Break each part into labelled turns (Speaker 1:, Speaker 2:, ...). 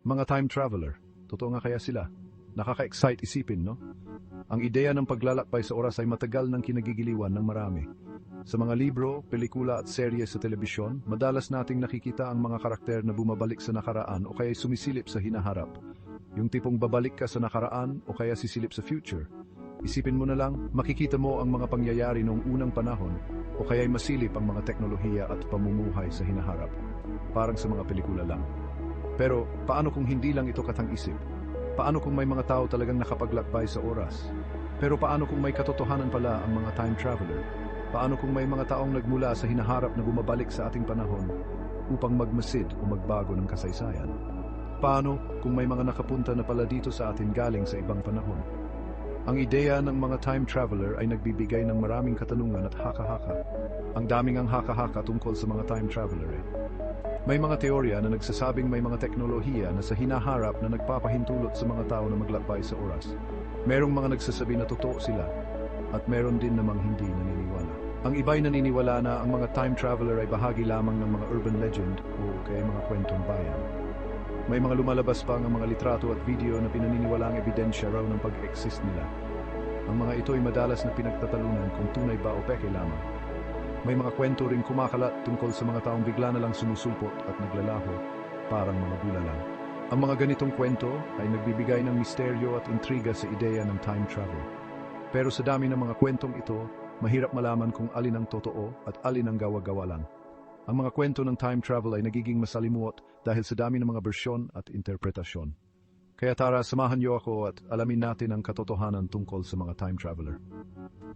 Speaker 1: Mga time traveler. Totoo nga kaya sila? Nakaka-excite isipin, no? Ang ideya ng paglalakbay sa oras ay matagal nang kinagigiliwan ng marami. Sa mga libro, pelikula at serye sa telebisyon, madalas nating nakikita ang mga karakter na bumabalik sa nakaraan o kaya sumisilip sa hinaharap. Yung tipong babalik ka sa nakaraan o kaya sisilip sa future. Isipin mo na lang, makikita mo ang mga pangyayari noong unang panahon o kaya'y masilip ang mga teknolohiya at pamumuhay sa hinaharap. Parang sa mga pelikula lang. Pero paano kung hindi lang ito katang-isip? Paano kung may mga tao talagang nakapaglakbay sa oras? Pero paano kung may katotohanan pala ang mga time traveler? Paano kung may mga taong nagmula sa hinaharap na bumabalik sa ating panahon upang magmasid o magbago ng kasaysayan? Paano kung may mga nakapunta na pala dito sa atin galing sa ibang panahon? Ang ideya ng mga time traveler ay nagbibigay ng maraming katanungan at haka-haka. Ang daming ang haka-haka tungkol sa mga time traveler eh. May mga teorya na nagsasabing may mga teknolohiya na sa hinaharap na nagpapahintulot sa mga tao na maglakbay sa oras. Merong mga nagsasabi na totoo sila at meron din namang hindi naniniwala. Ang iba'y naniniwala na ang mga time traveler ay bahagi lamang ng mga urban legend o kaya mga kwentong bayan. May mga lumalabas pa ang mga litrato at video na pinaniniwala ang ebidensya raw ng pag-exist nila. Ang mga ito ay madalas na pinagtatalunan kung tunay ba o peke lamang. May mga kwento ring kumakalat tungkol sa mga taong bigla na lang sumusulpot at naglalaho, parang mga bulalang. Ang mga ganitong kwento ay nagbibigay ng misteryo at intriga sa ideya ng time travel. Pero sa dami ng mga kwentong ito, mahirap malaman kung alin ang totoo at alin ang gawa-gawa lang. Ang mga kwento ng time travel ay nagiging masalimuot dahil sa dami ng mga bersyon at interpretasyon. Kaya tara, samahan niyo ako at alamin natin ang katotohanan tungkol sa mga time traveler.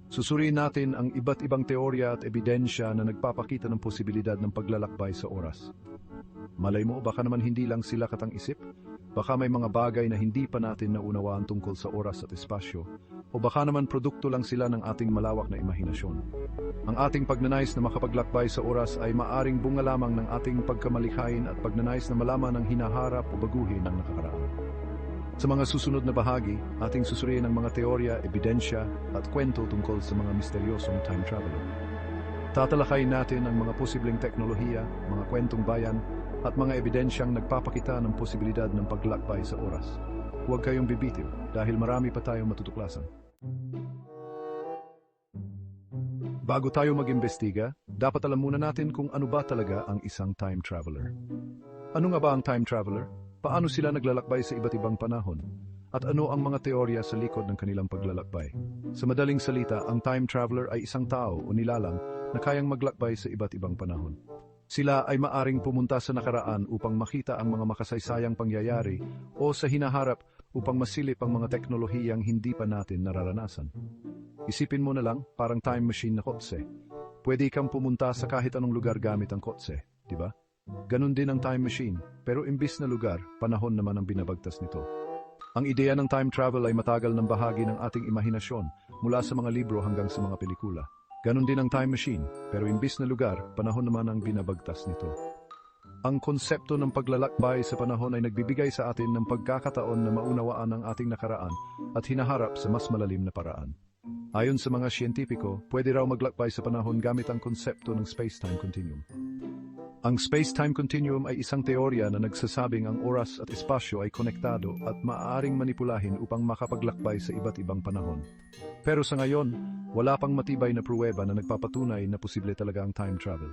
Speaker 1: Susuriin natin ang iba't ibang teorya at ebidensya na nagpapakita ng posibilidad ng paglalakbay sa oras. Malay mo, baka naman hindi lang sila katang-isip, baka may mga bagay na hindi pa natin naunawaan tungkol sa oras at espasyo, o baka naman produkto lang sila ng ating malawak na imahinasyon. Ang ating pagnanais na makapaglakbay sa oras ay maaring bunga lamang ng ating pagkamalikhain at pagnanais na malaman ang hinaharap o baguhin ng nakakaraan. Sa mga susunod na bahagi, ating susuriin ang mga teorya, ebidensya at kwento tungkol sa mga misteryosong time traveler. Tatalakayin natin ang mga posibleng teknolohiya, mga kwentong bayan, at mga ebidensyang nagpapakita ng posibilidad ng paglakbay sa oras. Huwag kayong bibitiw dahil marami pa tayong matutuklasan. Bago tayo mag-imbestiga, dapat alam muna natin kung ano ba talaga ang isang time traveler. Ano nga ba ang time traveler? Paano sila naglalakbay sa iba't ibang panahon? At ano ang mga teorya sa likod ng kanilang paglalakbay? Sa madaling salita, ang time traveler ay isang tao o nilalang na kayang maglakbay sa iba't ibang panahon. Sila ay maaring pumunta sa nakaraan upang makita ang mga makasaysayang pangyayari o sa hinaharap upang masilip ang mga teknolohiyang hindi pa natin nararanasan. Isipin mo na lang, parang time machine na kotse. Pwede kang pumunta sa kahit anong lugar gamit ang kotse, di ba? Ganon din ang time machine, pero imbis na lugar, panahon naman ang binabagtas nito. Ang ideya ng time travel ay matagal ng bahagi ng ating imahinasyon mula sa mga libro hanggang sa mga pelikula. Ganon din ang time machine, pero imbis na lugar, panahon naman ang binabagtas nito. Ang konsepto ng paglalakbay sa panahon ay nagbibigay sa atin ng pagkakataon na maunawaan ang ating nakaraan at hinaharap sa mas malalim na paraan. Ayon sa mga siyentipiko, pwede raw maglakbay sa panahon gamit ang konsepto ng space-time continuum. Ang space-time continuum ay isang teorya na nagsasabing ang oras at espasyo ay konektado at maaaring manipulahin upang makapaglakbay sa iba't ibang panahon. Pero sa ngayon, wala pang matibay na pruweba na nagpapatunay na posible talaga ang time travel.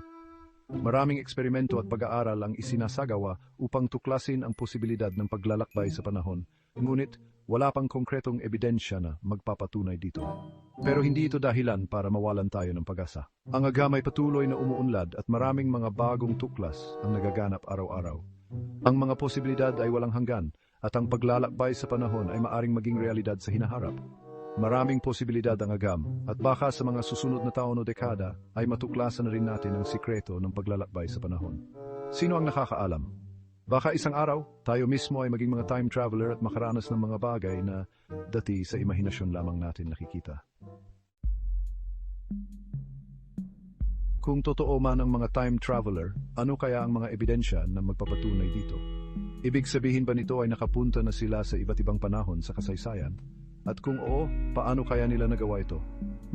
Speaker 1: Maraming eksperimento at pag-aaral ang isinasagawa upang tuklasin ang posibilidad ng paglalakbay sa panahon, ngunit wala pang konkretong ebidensya na magpapatunay dito. Pero hindi ito dahilan para mawalan tayo ng pag-asa. Ang agam ay patuloy na umuunlad at maraming mga bagong tuklas ang nagaganap araw-araw. Ang mga posibilidad ay walang hanggan at ang paglalakbay sa panahon ay maaring maging realidad sa hinaharap. Maraming posibilidad ang agam at baka sa mga susunod na taon o dekada ay matuklasan na rin natin ang sikreto ng paglalakbay sa panahon. Sino ang nakakaalam? Baka isang araw, tayo mismo ay maging mga time traveler at makaranas ng mga bagay na dati sa imahinasyon lamang natin nakikita. Kung totoo man ang mga time traveler, ano kaya ang mga ebidensya na magpapatunay dito? Ibig sabihin ba nito ay nakapunta na sila sa iba't ibang panahon sa kasaysayan? At kung oo, paano kaya nila nagawa ito?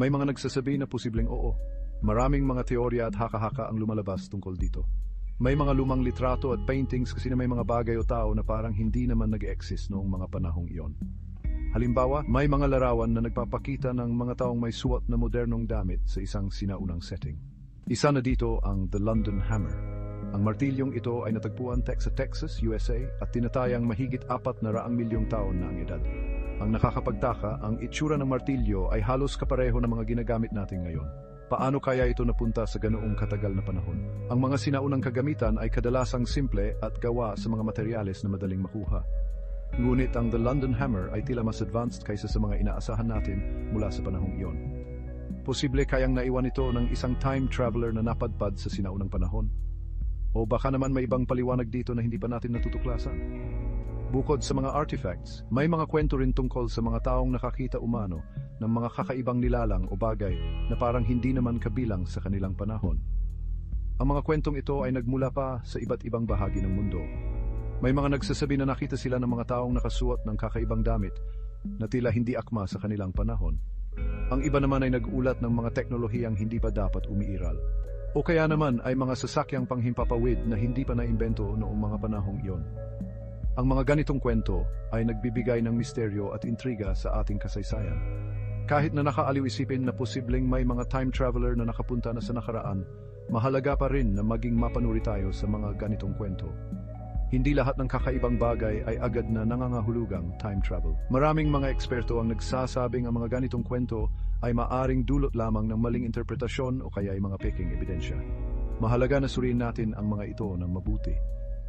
Speaker 1: May mga nagsasabi na posibleng oo. Maraming mga teorya at haka-haka ang lumalabas tungkol dito. May mga lumang litrato at paintings kasi na may mga bagay o tao na parang hindi naman nag-exist noong mga panahong iyon. Halimbawa, may mga larawan na nagpapakita ng mga taong may suot na modernong damit sa isang sinaunang setting. Isa na dito ang The London Hammer. Ang martilyong ito ay natagpuan sa Texas, USA at tinatayang mahigit apat na raang milyong taon na ang edad. Ang nakakapagtaka, ang itsura ng martilyo ay halos kapareho ng mga ginagamit natin ngayon. Paano kaya ito napunta sa ganoong katagal na panahon? Ang mga sinaunang kagamitan ay kadalasang simple at gawa sa mga materyales na madaling makuha. Ngunit ang The London Hammer ay tila mas advanced kaysa sa mga inaasahan natin mula sa panahong iyon. Posible kayang naiwan ito ng isang time traveler na napadpad sa sinaunang panahon? O baka naman may ibang paliwanag dito na hindi pa natin natutuklasan? Bukod sa mga artifacts, may mga kwento rin tungkol sa mga taong nakakita umano ng mga kakaibang nilalang o bagay na parang hindi naman kabilang sa kanilang panahon. Ang mga kwentong ito ay nagmula pa sa iba't ibang bahagi ng mundo. May mga nagsasabi na nakita sila ng mga taong nakasuot ng kakaibang damit na tila hindi akma sa kanilang panahon. Ang iba naman ay nag-ulat ng mga teknolohiyang hindi pa dapat umiiral. O kaya naman ay mga sasakyang panghimpapawid na hindi pa naimbento noong mga panahong iyon. Ang mga ganitong kwento ay nagbibigay ng misteryo at intriga sa ating kasaysayan. Kahit na nakaaliw isipin na posibleng may mga time traveler na nakapunta na sa nakaraan, mahalaga pa rin na maging mapanuri tayo sa mga ganitong kwento. Hindi lahat ng kakaibang bagay ay agad na nangangahulugang time travel. Maraming mga eksperto ang nagsasabing ang mga ganitong kwento ay maaring dulot lamang ng maling interpretasyon o kaya ay mga peking ebidensya. Mahalaga na suriin natin ang mga ito ng mabuti.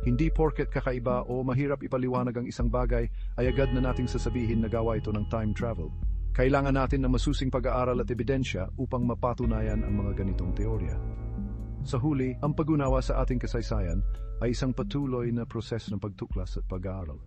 Speaker 1: Hindi porket kakaiba o mahirap ipaliwanag ang isang bagay ay agad na nating sasabihin na gawa ito ng time travel. Kailangan natin ng masusing pag-aaral at ebidensya upang mapatunayan ang mga ganitong teorya. Sa huli, ang pag-unawa sa ating kasaysayan ay isang patuloy na proseso ng pagtuklas at pag-aaral.